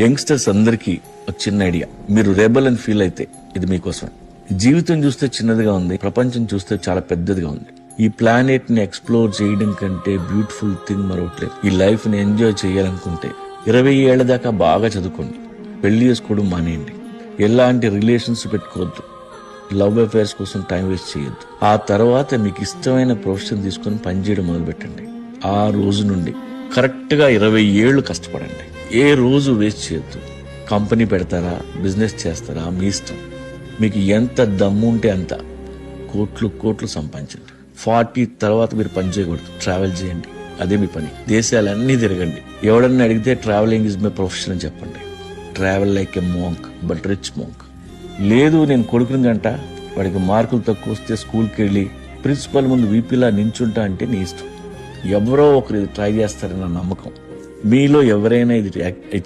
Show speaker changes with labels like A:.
A: Youngsters అందరికీ ఒక చిన్న ఐడియా. మీరు రెబల్ అని ఫీల్ అయితే ఇది మీకోసం జీవితం చూస్తే చిన్నదిగా ఉంది ప్రపంచం చూస్తే చాలా పెద్దదిగా ఉంది. ఈ ప్లానెట్ని ఎక్స్ప్లోర్ చేయడం కంటే బ్యూటిఫుల్ థింగ్ మరొకట్లేదు ఈ లైఫ్ని ఎంజాయ్ చేయాలనుకుంటే ఇరవై ఏళ్ళ దాకా బాగా చదువుకోండి పెళ్ళి చేసుకోవడం మానేయండి. ఎలాంటి రిలేషన్స్ పెట్టుకోవద్దు లవ్ అఫైర్స్ కోసం టైం వేస్ట్ చేయొద్దు. ఆ తర్వాత మీకు ఇష్టమైన ప్రొఫెషన్ తీసుకొని పనిచేయడం మొదలు పెట్టండి ఆ రోజు నుండి కరెక్ట్గా ఇరవై ఏళ్ళు కష్టపడండి. ఏ రోజు వేస్ట్ చేయొద్దు. కంపెనీ పెడతారా బిజినెస్ చేస్తారా మీ ఇష్టం. మీకు ఎంత దమ్ము ఉంటే అంత. కోట్లు కోట్లు సంపాదించండి. ఫార్టీ తర్వాత మీరు పని చేయకూడదు. ట్రావెల్ చేయండి. అదే మీ పని. దేశాలన్నీ తిరగండి. ఎవడన్నా అడిగితే ట్రావెలింగ్ ఇస్ మై ప్రొఫెషన్ అని చెప్పండి. Travel like a monk but rich monk. లేదు నేను కొడుకుని గంట వాడికి మార్కులు తక్కువ వస్తే స్కూల్కి వెళ్ళి ప్రిన్సిపల్ ముందు వీపీలా నించుంటా అంటే నీ ఇష్టం. ఎవరో ఒకరు ఇది ట్రై చేస్తారన్న నమ్మకం. మీలో ఎవరైనా ఇది